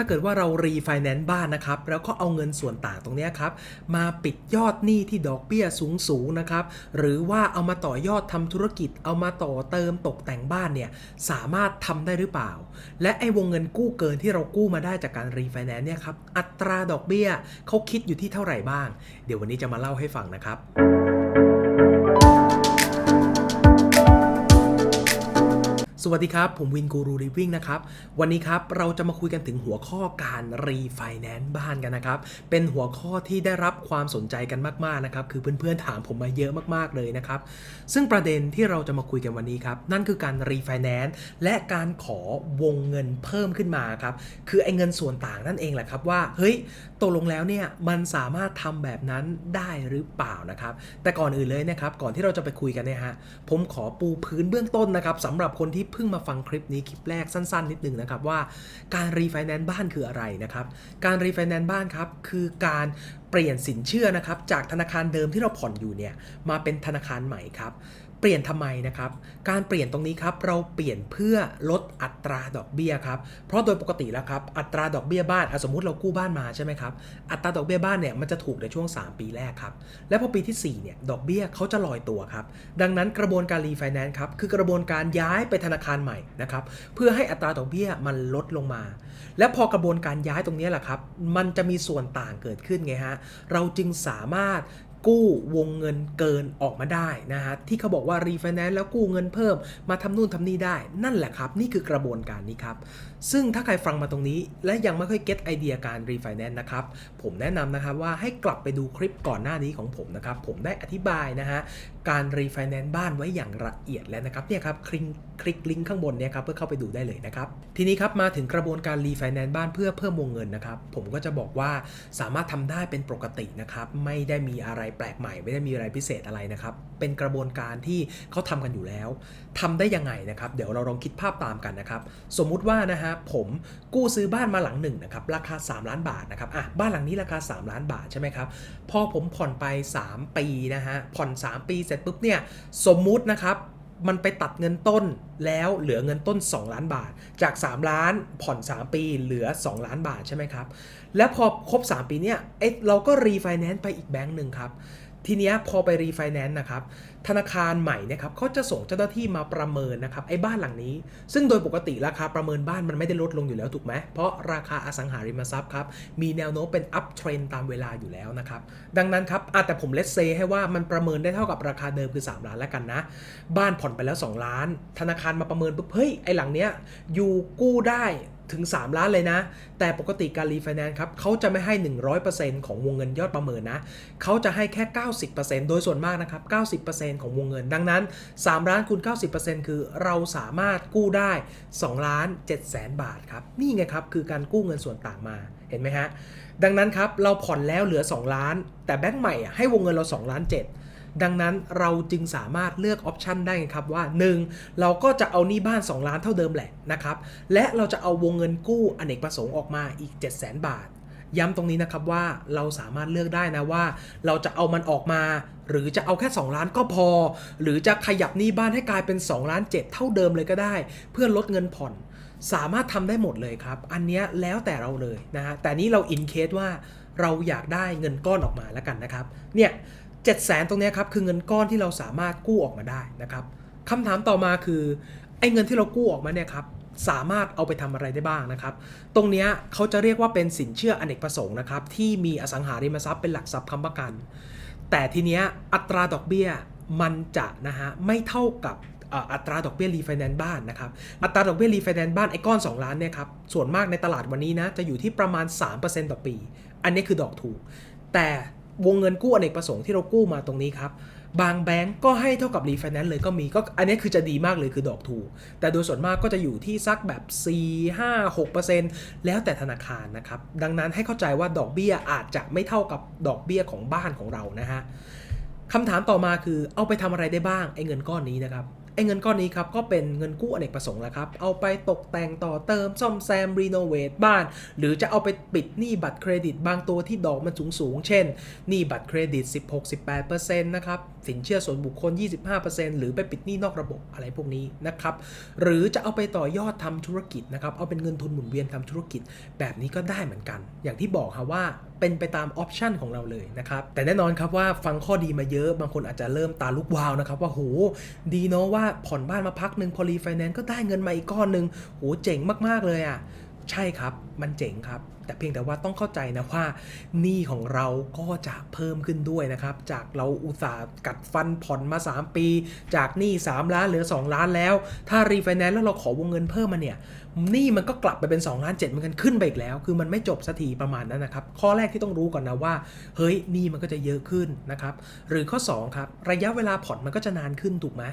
ถ้าเกิดว่าเรารีไฟแนนซ์บ้านนะครับ แล้วก็เอาเงินส่วนต่างตรงนี้ครับ มาปิดยอดหนี้ที่ดอกเบี้ยสูงๆนะครับ หรือว่าเอามาต่อยอดทำธุรกิจ เอามาต่อเติมตกแต่งบ้านเนี่ย สามารถทำได้หรือเปล่า และไอ้วงเงินกู้เกินที่เรากู้มาได้จากการรีไฟแนนซ์เนี่ยครับ อัตราดอกเบี้ยเขาคิดอยู่ที่เท่าไหร่บ้าง เดี๋ยววันนี้จะมาเล่าให้ฟังนะครับ สวัสดีครับ ผมวินกูรูรีวิ่งนะครับ วันนี้ครับเราจะมาคุยกันถึงหัวข้อการรีไฟแนนซ์บ้านกันนะครับ เป็นหัวข้อที่ได้รับความสนใจกันมากๆนะครับ คือเพื่อนๆถามผมมาเยอะมากๆเลยนะครับ ซึ่งประเด็นที่เราจะมาคุยกันวันนี้ครับ นั่นคือการรีไฟแนนซ์และการขอวงเงินเพิ่มขึ้นมาครับ คือไอ้เงินส่วนต่างนั่นเองแหละครับว่า เฮ้ยตกลงแล้วเนี่ยมันสามารถทำแบบนั้นได้หรือเปล่านะครับ แต่ก่อนอื่นเลยนะครับ ก่อนที่เราจะไปคุยกันเนี่ยฮะ ผมขอปูพื้นเบื้องต้นนะครับสำหรับคนที่เพิ่งมาฟังคลิปนี้คลิปแรกสั้น ๆ นิดนึงนะครับว่าการรีไฟแนนซ์บ้านคืออะไรนะครับ การรีไฟแนนซ์บ้านครับคือการเปลี่ยนสินเชื่อนะครับจากธนาคารเดิมที่เราผ่อนอยู่เนี่ยมาเป็นธนาคารใหม่ครับ เปลี่ยนทำไมนะครับ การเปลี่ยนตรงนี้ครับเราเปลี่ยนเพื่อลดอัตราดอกเบี้ยครับ เพราะโดยปกติแล้วครับอัตราดอกเบี้ยบ้านสมมติเรากู้บ้านมาใช่ไหมครับ อัตราดอกเบี้ยบ้านเนี่ยมันจะถูกในช่วง 3 ปีแรกครับ และพอปีที่ 4 เนี่ยดอกเบี้ยเขาจะลอยตัวครับ ดังนั้นกระบวนการรีไฟแนนซ์ครับคือกระบวนการย้ายไปธนาคารใหม่นะครับเพื่อให้อัตราดอกเบี้ยมันลดลงมา และพอกระบวนการย้ายตรงนี้แหละครับมันจะมีส่วนต่างเกิดขึ้นไงฮะเราจึงสามารถ กู้วงเงินเกินออกมาได้นะฮะที่เขาบอกว่ารีไฟแนนซ์แล้วกู้เงินเพิ่ม มาทำนู่นทำนี่ได้ นั่นแหละครับ นี่คือกระบวนการนี้ครับ ซึ่งถ้าใครฟังมาตรงนี้ และยังไม่ค่อยเก็ตไอเดียการรีไฟแนนซ์นะครับ ผมแนะนำนะครับว่าให้กลับไปดูคลิปก่อนหน้านี้ของผมนะครับ ผมได้อธิบายนะฮะการรีไฟแนนซ์บ้านไว้อย่างละเอียดแล้วนะครับเนี่ยครับคลิกคลิกลิงก์ข้างบนเนี่ยครับเพื่อเข้าไปดูได้เลยนะครับ ทีนี้ครับมาถึงกระบวนการรีไฟแนนซ์บ้านเพื่อเพิ่มวงเงินนะครับผมก็จะบอกว่าสามารถทำได้เป็นปกตินะครับไม่ได้มีอะไรแปลกใหม่ ไม่ได้มีอะไรพิเศษอะไรนะครับ เป็นกระบวนการที่เขาทำกันอยู่แล้วทำได้ยังไงนะครับ เดี๋ยวเราลองคิดภาพตามกันนะครับ สมมุติว่านะฮะผมกู้ซื้อบ้านมาหลังหนึ่งนะครับ ราคา 3 ล้านบาทนะครับอะบ้านหลังนี้ราคา 3 ล้านบาทใช่ไหมครับ พอผมผ่อนไป 3 ปีนะฮะ ผ่อน 3 ปีเสร็จปุ๊บเนี่ย สมมุตินะครับ มันไปตัดเงินต้นแล้วเหลือเงินต้น 2 ล้านบาท จาก 3 ล้านผ่อน 3 ปีเหลือ 2 ล้านบาทใช่ไหมครับ แล้วพอครบ 3 ปีเนี่ยเอ๊ะเราก็รีไฟแนนซ์ไปอีกแบงค์หนึ่งครับ ทีนี้พอไปรีไฟแนนซ์นะครับธนาคารใหม่เนะครับเขาจะส่งเจ้าหน้าที่มาประเมินนะครับไอ้บ้านหลังนี้ ซึ่งโดยปกติราคาประเมินบ้านมันไม่ได้ลดลงอยู่แล้วถูกไหมเพราะราคาอสังหาริมทรัพย์ครับมีแนวโน้มเป็นอัพเทรนตามเวลาอยู่แล้วนะครับดังนั้นครับอะแต่ผมเลสเซให้ว่ามันประเมินได้เท่ากับราคาเดิมคือ 3 ล้านแล้วกันนะ บ้านผ่อนไปแล้ว 2 ล้าน ธนาคารมาประเมินปุ๊บเฮ้ยไอ้หลังเนี้ยอยู่กู้ได้ ถึง 3 ล้านเลยนะ แต่ปกติการรีไฟแนนซ์ครับเขาจะไม่ให้ 100%ของวงเงินยอดประเมินนะเขาจะให้แค่ 90%โดยส่วนมากนะครับ 90%ของวงเงิน ดังนั้น 3 ล้านคูณ 90%คือเราสามารถกู้ได้2ล้าน7แสนบาทครับ นี่ไงครับ คือการกู้เงินส่วนต่างมาเห็นไหมฮะ ดังนั้นครับ เราผ่อนแล้วเหลือ 2 ล้าน แต่แบงก์ใหม่อะให้วงเงินเรา 2 ล้าน 7 ดังนั้นเราจึงสามารถเลือกออปชันได้ครับว่า 1. เราก็จะเอาหนี้บ้าน 2 ล้านเท่าเดิมแหละนะครับ และเราจะเอาวงเงินกู้อเนกประสงค์ออกมาอีก 7 0 0 0 0 0 บาท ย้ำตรงนี้นะครับว่าเราสามารถเลือกได้นะว่า เราจะเอามันออกมา หรือจะเอาแค่ 2 ล้านก็พอ หรือจะขยับหนี้บ้านให้กลายเป็น2ล้าน7เท่าเดิมเลยก็ได้ เพื่อลดเงินผ่อนสามารถทำได้หมดเลยครับ อันนี้แล้วแต่เราเลยนะฮะ แต่นี้เราอินเคสว่าเราอยากได้เงินก้อนออกมาแล้วกันนะครับ เนี่ย 7 0 0 0 0 ตรงนี้ครับคือเงินก้อนที่เราสามารถกู้ออกมาได้นะครับคำถามต่อมาคือไอ้เงินที่เรากู้ออกมาเนี่ยครับสามารถเอาไปทำอะไรได้บ้างนะครับ ตรงนี้เขาจะเรียกว่าเป็นสินเชื่ออเนกประสงค์นะครับที่มีอสังหาริมทรัพย์เป็นหลักทรัพย์ค้ำประกัน แต่ทีเนี้ยอัตราดอกเบี้ยมันจะนะฮะไม่เท่ากับอัตราดอกเบี้ยรีไฟแนนซ์บ้านนะครับ อัตราดอกเบี้ยรีไฟแนนซ์บ้านไอ้ก้อน 2 ล้านเนี่ยครับ ส่วนมากในตลาดวันนี้นะ จะอยู่ที่ประมาณ 3%ต่อปี อันนี้คือดอกถูก แต่ วงเงินกู้อเนกประสงค์ที่เรากู้มาตรงนี้ครับบางแบงก์ก็ให้เท่ากับรีไฟแนนซ์เลยก็มีก็อันนี้คือจะดีมากเลยคือดอกถูก แต่โดยส่วนมากก็จะอยู่ที่สักแบบ 4 5 6 แล้วแต่ธนาคารนะครับ ดังนั้นให้เข้าใจว่าดอกเบี้ยอาจจะไม่เท่ากับดอกเบี้ยของบ้านของเรานะฮะคำถามต่อมาคือเอาไปทำอะไรได้บ้างไอ้เงินก้อนนี้นะครับ ไอ้เงินก้อนนี้ครับก็เป็นเงินกู้อเนกประสงค์แหละครับ เอาไปตกแต่งต่อเติมซ่อมแซมรีโนเวทบ้าน หรือจะเอาไปปิดหนี้บัตรเครดิตบางตัวที่ดอกมันสูงสูงๆเช่นหนี้บัตรเครดิต 16-18%นะครับสินเชื่อส่วนบุคคล 25%หรือไปปิดหนี้นอกระบบอะไรพวกนี้นะครับหรือจะเอาไปต่อยอดทำธุรกิจนะครับเอาเป็นเงินทุนหมุนเวียนทำธุรกิจแบบนี้ก็ได้เหมือนกัน อย่างที่บอกครับว่า เป็นไปตามออปชันของเราเลยนะครับแต่แน่นอนครับว่าฟังข้อดีมาเยอะบางคนอาจจะเริ่มตาลุกวาวนะครับว่าโหดีเนาะว่าผ่อนบ้านมาพักหนึ่งพอรีไฟแนนซ์ก็ได้เงินมาอีกก้อนหนึ่งโหเจ๋งมากๆเลยอะใช่ครับมันเจ๋งครับ แต่เพียงแต่ว่าต้องเข้าใจนะว่าหนี้ของเราก็จะเพิ่มขึ้นด้วยนะครับ จากเราอุตส่าห์กัดฟันผ่อนมา 3 ปี จากหนี้ 3 ล้านเหลือ 2 ล้านแล้ว ถ้ารีไฟแนนซ์แล้วเราขอวงเงินเพิ่มมาเนี่ยหนี้มันก็กลับไปเป็น2ล้าน7มันกันขึ้นไปอีกแล้ว คือมันไม่จบสักทีประมาณนั้นนะครับ ข้อแรกที่ต้องรู้ก่อนนะว่า เฮ้ยหนี้มันก็จะเยอะขึ้นนะครับ หรือข้อ2ครับระยะเวลาผ่อนมันก็จะนานขึ้นถูกไหม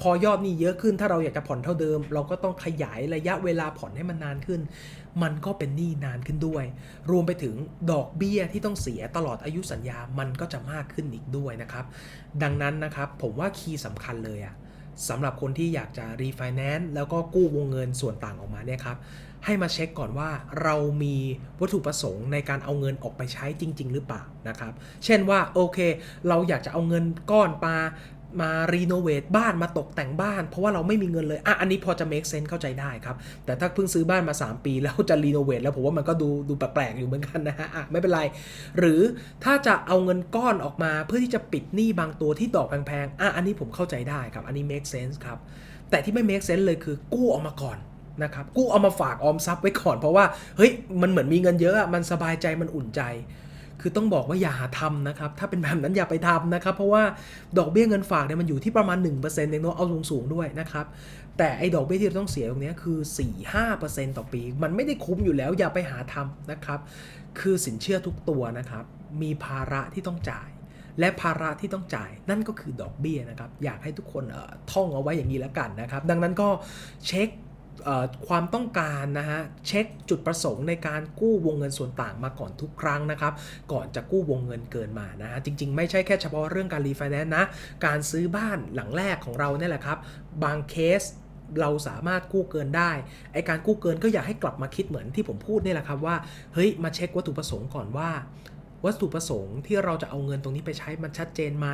พอยอดหนี้เยอะขึ้นถ้าเราอยากจะผ่อนเท่าเดิม เราก็ต้องขยายระยะเวลาผ่อนให้มันนานขึ้น มันก็เป็นหนี้นานขึ้นด้วย รวมไปถึงดอกเบี้ยที่ต้องเสียตลอดอายุสัญญามันก็จะมากขึ้นอีกด้วยนะครับ ดังนั้นนะครับผมว่าคีย์สำคัญเลยอะสำหรับคนที่อยากจะรีไฟแนนซ์แล้วก็กู้วงเงินส่วนต่างออกมาเนี่ยครับให้มาเช็คก่อนว่าเรามีวัตถุประสงค์ในการเอาเงินออกไปใช้จริง ๆ หรือเปล่านะครับ เช่นว่าโอเค เราอยากจะเอาเงินก้อนมา มารีโนเวทบ้านมาตกแต่งบ้าน เพราะว่าเราไม่มีเงินเลยอะอันนี้พอจะ make sense เข้าใจได้ครับ แต่ถ้าเพิ่งซื้อบ้านมา 3 ปีแล้วจะรีโนเวทแล้วผมว่ามันก็ดูดูแปลกๆอยู่เหมือนกันนะฮะอะไม่เป็นไร หรือถ้าจะเอาเงินก้อนออกมาเพื่อที่จะปิดหนี้บางตัวที่ดอกแพงๆอะอันนี้ผมเข้าใจได้ครับ อันนี้ make sense ครับแต่ที่ไม่ make sense เลยคือกู้ออกมาก่อนนะครับกู้เอามาฝากออมทรัพย์ไว้ก่อนเพราะว่าเฮ้ยมันเหมือนมีเงินเยอะอะมันสบายใจมันอุ่นใจ คือต้องบอกว่าอย่าหาทำนะครับ ถ้าเป็นแบบนั้นอย่าไปทำนะครับ เพราะว่าดอกเบี้ยเงินฝากเนี่ยมันอยู่ที่ประมาณ 1%เองเนาะเอาสูงๆด้วยนะครับ แต่ไอ้ดอกเบี้ยที่เราต้องเสียตรงนี้คือ 4-5%ต่อปี มันไม่ได้คุ้มอยู่แล้วอย่าไปหาทำนะครับ คือสินเชื่อทุกตัวนะครับ มีภาระที่ต้องจ่าย และภาระที่ต้องจ่ายนั่นก็คือดอกเบี้ยนะครับ อยากให้ทุกคนเออท่องเอาไว้อย่างนี้แล้วกันนะครับ ดังนั้นก็เช็ค ความต้องการนะฮะเช็คจุดประสงค์ในการกู้วงเงินส่วนต่างมาก่อนทุกครั้งนะครับ ก่อนจะกู้วงเงินเกินมานะฮะจริง ๆ ไม่ใช่แค่เฉพาะเรื่องการรีไฟแนนซ์นะ การซื้อบ้านหลังแรกของเราเนี่ยแหละครับ บางเคสเราสามารถกู้เกินได้ ไอการกู้เกินก็อยากให้กลับมาคิดเหมือนที่ผมพูดนี่แหละครับว่าเฮ้ยมาเช็ควัตถุประสงค์ก่อนว่าวัตถุประสงค์ที่เราจะเอาเงินตรงนี้ไปใช้มันชัดเจนไหม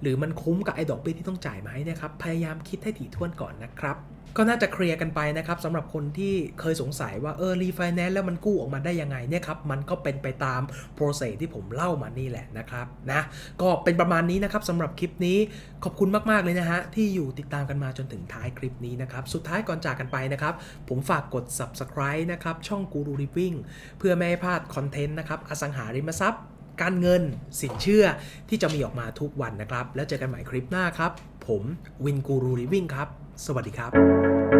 หรือมันคุ้มกับไอ้ดอกเบี้ยที่ต้องจ่ายไหมนะครับ พยายามคิดให้ถี่ถ้วนก่อนนะครับ ก็น่าจะเคลียร์กันไปนะครับสำหรับคนที่เคยสงสัยว่าเออรีไฟแนนซ์แล้วมันกู้ออกมาได้ยังไงเนี่ยครับมันก็เป็นไปตามโปรเซสที่ผมเล่ามานี่แหละนะครับนะก็เป็นประมาณนี้นะครับสำหรับคลิปนี้ขอบคุณมากๆเลยนะฮะที่อยู่ติดตามกันมาจนถึงท้ายคลิปนี้นะครับสุดท้ายก่อนจากกันไปนะครับผมฝากกด subscribe นะครับช่องกูรูริวิ่งเพื่อไม่ให้พลาดคอนเทนต์นะครับอสังหาริมทรัพย์การเงินสินเชื่อที่จะมีออกมาทุกวันนะครับ แล้วเจอกันใหม่คลิปหน้าครับ ผมวินกูรูริวิ่งครับ สวัสดีครับ